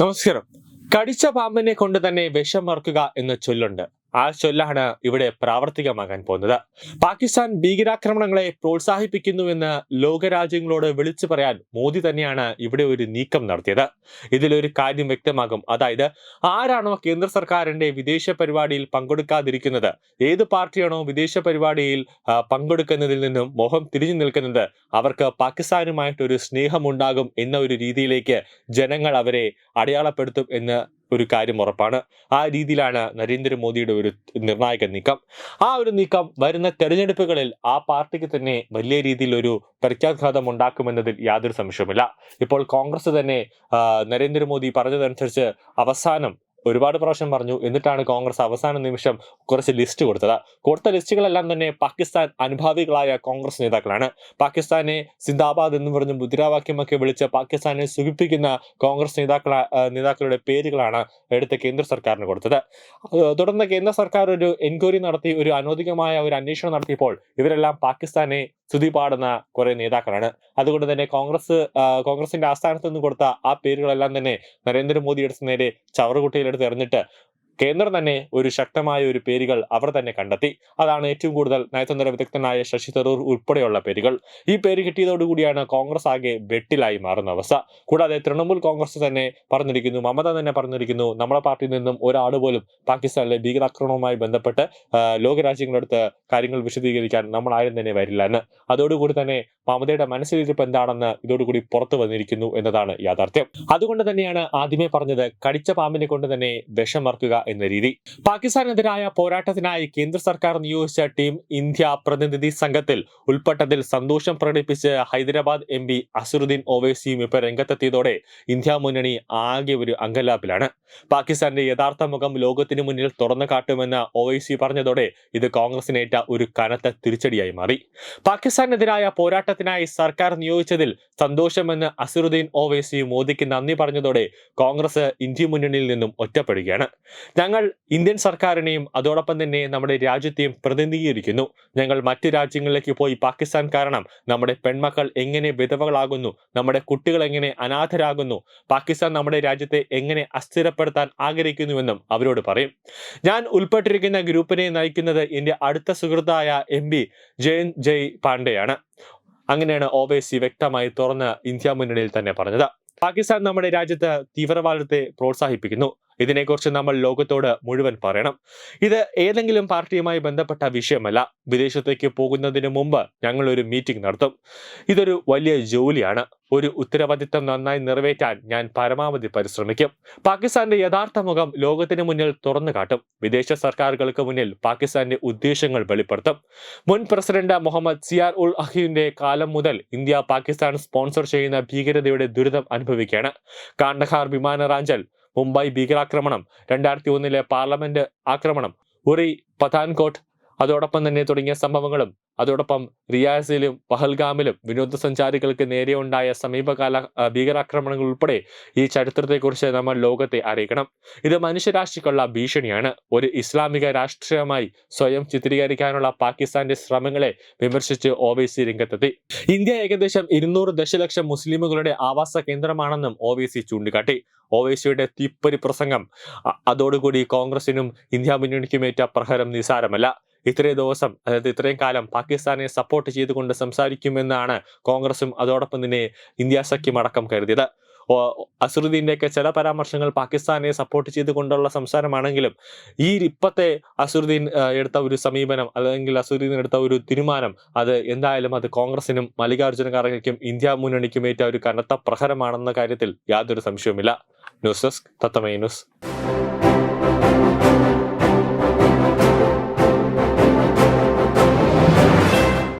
നമസ്കാരം. കടിച്ച പാമ്പിനെ കൊണ്ട് തന്നെ വിഷം മറക്കുക എന്ന ചൊല്ലുണ്ട്. ആ ചൊല്ലാണ് ഇവിടെ പ്രാവർത്തികമാകാൻ പോകുന്നത്. പാകിസ്ഥാൻ ഭീകരാക്രമണങ്ങളെ പ്രോത്സാഹിപ്പിക്കുന്നുവെന്ന് ലോകരാജ്യങ്ങളോട് വിളിച്ചു പറയാൻ മോദി തന്നെയാണ് ഇവിടെ ഒരു നീക്കം നടത്തിയത്. ഇതിലൊരു കാര്യം വ്യക്തമാകും. അതായത് ആരാണോ കേന്ദ്ര സർക്കാരിന്റെ വിദേശ പരിപാടിയിൽ പങ്കെടുക്കാതിരിക്കുന്നത് ഏത് പാർട്ടിയാണോ വിദേശ പരിപാടിയിൽ പങ്കെടുക്കുന്നതിൽ നിന്നും മോഹം തിരിഞ്ഞു നിൽക്കുന്നത് അവർക്ക് പാകിസ്ഥാനുമായിട്ടൊരു സ്നേഹമുണ്ടാകും എന്ന ഒരു രീതിയിലേക്ക് ജനങ്ങൾ അവരെ അടയാളപ്പെടുത്തും എന്ന് ഒരു കാര്യം ഉറപ്പാണ്. ആ രീതിയിലാണ് നരേന്ദ്രമോദിയുടെ ഒരു നിർണായക നീക്കം. ആ ഒരു നീക്കം വരുന്ന തെരഞ്ഞെടുപ്പുകളിൽ ആ പാർട്ടിക്ക് തന്നെ വലിയ രീതിയിൽ ഒരു പ്രത്യാഘാതം ഉണ്ടാക്കുമെന്നതിൽ യാതൊരു സംശയവുമില്ല. ഇപ്പോൾ കോൺഗ്രസ് തന്നെ നരേന്ദ്രമോദി പറഞ്ഞതനുസരിച്ച് അവസാനം ഒരുപാട് പ്രാവശ്യം പറഞ്ഞു എന്നിട്ടാണ് കോൺഗ്രസ് അവസാന നിമിഷം കുറച്ച് ലിസ്റ്റ് കൊടുത്തത്. കൊടുത്ത ലിസ്റ്റുകളെല്ലാം തന്നെ പാകിസ്ഥാൻ അനുഭാവികളായ കോൺഗ്രസ് നേതാക്കളാണ്. പാകിസ്ഥാനെ സിന്ദാബാദ് എന്ന് പറഞ്ഞ് മുദ്രാവാക്യമൊക്കെ വിളിച്ച് പാകിസ്ഥാനെ സുഖിപ്പിക്കുന്ന കോൺഗ്രസ് നേതാക്കള നേതാക്കളുടെ പേരുകളാണ് എടുത്ത കേന്ദ്ര സർക്കാരിന് കൊടുത്തത്. തുടർന്ന് കേന്ദ്ര സർക്കാർ ഒരു എൻക്വയറി നടത്തി ഒരു അനോദികമായ ഒരു അന്വേഷണം നടത്തിയപ്പോൾ ഇവരെല്ലാം പാകിസ്ഥാനെ സ്തുതി പാടുന്ന കുറെ നേതാക്കളാണ്. അതുകൊണ്ട് തന്നെ കോൺഗ്രസ് കോൺഗ്രസിന്റെ ആസ്ഥാനത്ത് നിന്ന് കൊടുത്ത ആ പേരുകളെല്ലാം തന്നെ നരേന്ദ്രമോദി എടുത്ത് നേരെ ചവറുകുട്ടിയിലെടുത്ത് എറിഞ്ഞിട്ട് കേന്ദ്രം തന്നെ ഒരു ശക്തമായ ഒരു പേരുകൾ അവർ തന്നെ കണ്ടെത്തി. അതാണ് ഏറ്റവും കൂടുതൽ നയതന്ത്ര വിദഗ്ധനായ ശശി തരൂർ ഉൾപ്പെടെയുള്ള പേരുകൾ. ഈ പേര് കിട്ടിയതോടുകൂടിയാണ് കോൺഗ്രസ് ആകെ വെട്ടിലായി മാറുന്ന അവസ്ഥ. കൂടാതെ തൃണമൂൽ കോൺഗ്രസ് തന്നെ പറഞ്ഞിരിക്കുന്നു മമത തന്നെ പറഞ്ഞിരിക്കുന്നു നമ്മുടെ പാർട്ടിയിൽ നിന്നും ഒരാൾ പോലും പാകിസ്ഥാനിലെ ഭീകരാക്രമണവുമായി ബന്ധപ്പെട്ട് ലോകരാജ്യങ്ങളടുത്ത് കാര്യങ്ങൾ വിശദീകരിക്കാൻ നമ്മൾ ആരും തന്നെ വരില്ല എന്ന്. അതോടുകൂടി തന്നെ മമതയുടെ മനസ്സിലിരിപ്പ് എന്താണെന്ന് ഇതോടുകൂടി പുറത്തു വന്നിരിക്കുന്നു എന്നതാണ് യാഥാർത്ഥ്യം. അതുകൊണ്ട് തന്നെയാണ് ആദ്യമേ പറഞ്ഞത് കടിച്ച പാമ്പിനെ കൊണ്ട് തന്നെ വിഷം മറക്കുക എന്ന രീതി. പാകിസ്ഥാനെതിരായ പോരാട്ടത്തിനായി കേന്ദ്ര സർക്കാർ നിയോഗിച്ച ടീം ഇന്ത്യ പ്രതിനിധി സംഘത്തിൽ ഉൾപ്പെട്ടതിൽ സന്തോഷം പ്രകടിപ്പിച്ച് ഹൈദരാബാദ് എം പി അസറുദ്ദീൻ ഒവൈസിയും ഇപ്പോൾ രംഗത്തെത്തിയതോടെ ഇന്ത്യ മുന്നണി ആകെ ഒരു അങ്കലാപ്പിലാണ്. പാകിസ്ഥാന്റെ യഥാർത്ഥ മുഖം ലോകത്തിന് മുന്നിൽ തുറന്നു കാട്ടുമെന്ന് ഒവൈസി പറഞ്ഞതോടെ ഇത് കോൺഗ്രസിനേറ്റ ഒരു കനത്ത തിരിച്ചടിയായി മാറി. പാകിസ്ഥാനെതിരായ പോരാട്ടത്തിനായി സർക്കാർ നിയോഗിച്ചതിൽ സന്തോഷമെന്ന് അസറുദ്ദീൻ ഒവൈസി മോദിക്ക് നന്ദി പറഞ്ഞതോടെ കോൺഗ്രസ് ഇന്ത്യ മുന്നണിയിൽ നിന്നും ഒറ്റപ്പെടുകയാണ്. ഞങ്ങൾ ഇന്ത്യൻ സർക്കാരിനെയും അതോടൊപ്പം തന്നെ നമ്മുടെ രാജ്യത്തെയും പ്രതിനിധീകരിക്കുന്നു. ഞങ്ങൾ മറ്റു രാജ്യങ്ങളിലേക്ക് പോയി പാകിസ്ഥാൻ കാരണം നമ്മുടെ പെൺമക്കൾ എങ്ങനെ വിധവകളാകുന്നു നമ്മുടെ കുട്ടികൾ എങ്ങനെ അനാഥരാകുന്നു പാകിസ്ഥാൻ നമ്മുടെ രാജ്യത്തെ എങ്ങനെ അസ്ഥിരപ്പെടുത്താൻ ആഗ്രഹിക്കുന്നുവെന്നും അവരോട് പറയും. ഞാൻ ഉൾപ്പെട്ടിരിക്കുന്ന ഗ്രൂപ്പിനെ നയിക്കുന്നത് എന്റെ അടുത്ത സുഹൃത്തായ എം പി ജയൻ ജയ് പാണ്ഡെയാണ്. അങ്ങനെയാണ് ഒവൈസി വ്യക്തമായി തുറന്ന് ഇന്ത്യ മുന്നണിയിൽ തന്നെ പറഞ്ഞത്. പാകിസ്ഥാൻ നമ്മുടെ രാജ്യത്ത് തീവ്രവാദത്തെ പ്രോത്സാഹിപ്പിക്കുന്നു. ഇതിനെക്കുറിച്ച് നമ്മൾ ലോകത്തോട് മുഴുവൻ പറയണം. ഇത് ഏതെങ്കിലും പാർട്ടിയുമായി ബന്ധപ്പെട്ട വിഷയമല്ല. വിദേശത്തേക്ക് പോകുന്നതിന് മുമ്പ് ഞങ്ങൾ ഒരു മീറ്റിംഗ് നടത്തും. ഇതൊരു വലിയ ജോലിയാണ്. ഒരു ഉത്തരവാദിത്തം നന്നായി നിറവേറ്റാൻ ഞാൻ പരമാവധി പരിശ്രമിക്കും. പാകിസ്ഥാന്റെ യഥാർത്ഥ മുഖം ലോകത്തിന് മുന്നിൽ തുറന്നു കാട്ടും. വിദേശ സർക്കാരുകൾക്ക് മുന്നിൽ പാകിസ്ഥാന്റെ ഉദ്ദേശങ്ങൾ വെളിപ്പെടുത്തും. മുൻ പ്രസിഡന്റ് മുഹമ്മദ് സിയാർ ഉൾ അഹിയുടെ കാലം മുതൽ ഇന്ത്യ പാകിസ്ഥാൻ സ്പോൺസർ ചെയ്യുന്ന ഭീകരതയുടെ ദുരിതം അനുഭവിക്കുകയാണ്. കാണ്ഡഹാർ വിമാനറാഞ്ചൽ മുംബൈ ഭീകരാക്രമണം രണ്ടായിരത്തി ഒന്നിലെ പാർലമെന്റ് ആക്രമണം ഉറി പത്താൻകോട്ട് അതോടൊപ്പം തന്നെ തുടങ്ങിയ സംഭവങ്ങളും അതോടൊപ്പം റിയാസിലും പഹൽഗാമിലും വിനോദസഞ്ചാരികൾക്ക് നേരെ ഉണ്ടായ സമീപകാല ഭീകരാക്രമണങ്ങൾ ഉൾപ്പെടെ ഈ ചരിത്രത്തെക്കുറിച്ച് നമ്മൾ ലോകത്തെ അറിയിക്കണം. ഇത് മനുഷ്യരാശിക്കുള്ള ഭീഷണിയാണ്. ഒരു ഇസ്ലാമിക രാഷ്ട്രീയമായി സ്വയം ചിത്രീകരിക്കാനുള്ള പാകിസ്ഥാന്റെ ശ്രമങ്ങളെ വിമർശിച്ച് ഒവൈസി രംഗത്തെത്തി. ഇന്ത്യ ഏകദേശം ഇരുന്നൂറ് ദശലക്ഷം മുസ്ലിമുകളുടെ ആവാസ കേന്ദ്രമാണെന്നും ഒവൈസി ചൂണ്ടിക്കാട്ടി. ഒവൈസിയുടെ തീപ്പൊരി പ്രസംഗം അതോടുകൂടി കോൺഗ്രസിനും ഇന്ത്യ മുന്നണിക്കുമേറ്റ പ്രഹരം നിസാരമല്ല. ഇത്രയും ദിവസം അതായത് ഇത്രയും കാലം പാകിസ്ഥാനെ സപ്പോർട്ട് ചെയ്തുകൊണ്ട് സംസാരിക്കുമെന്നാണ് കോൺഗ്രസും അതോടൊപ്പം തന്നെ ഇന്ത്യ സഖ്യം അടക്കം കരുതിയത്. അസുറുദ്ദീന്റെയൊക്കെ ചില പരാമർശങ്ങൾ പാകിസ്ഥാനെ സപ്പോർട്ട് ചെയ്തുകൊണ്ടുള്ള സംസാരമാണെങ്കിലും ഈ ഇപ്പത്തെ അസറുദ്ദീൻ എടുത്ത ഒരു സമീപനം അല്ലെങ്കിൽ അസറുദ്ദീൻ എടുത്ത ഒരു തീരുമാനം അത് എന്തായാലും അത് കോൺഗ്രസിനും മല്ലികാർജുന ഖാർഗെക്കും ഇന്ത്യ മുന്നണിക്കും ഏറ്റ ഒരു കനത്ത പ്രഹരമാണെന്ന കാര്യത്തിൽ യാതൊരു സംശയവുമില്ല. ന്യൂസ് ഡെസ്ക് തത്തമേ ന്യൂസ്.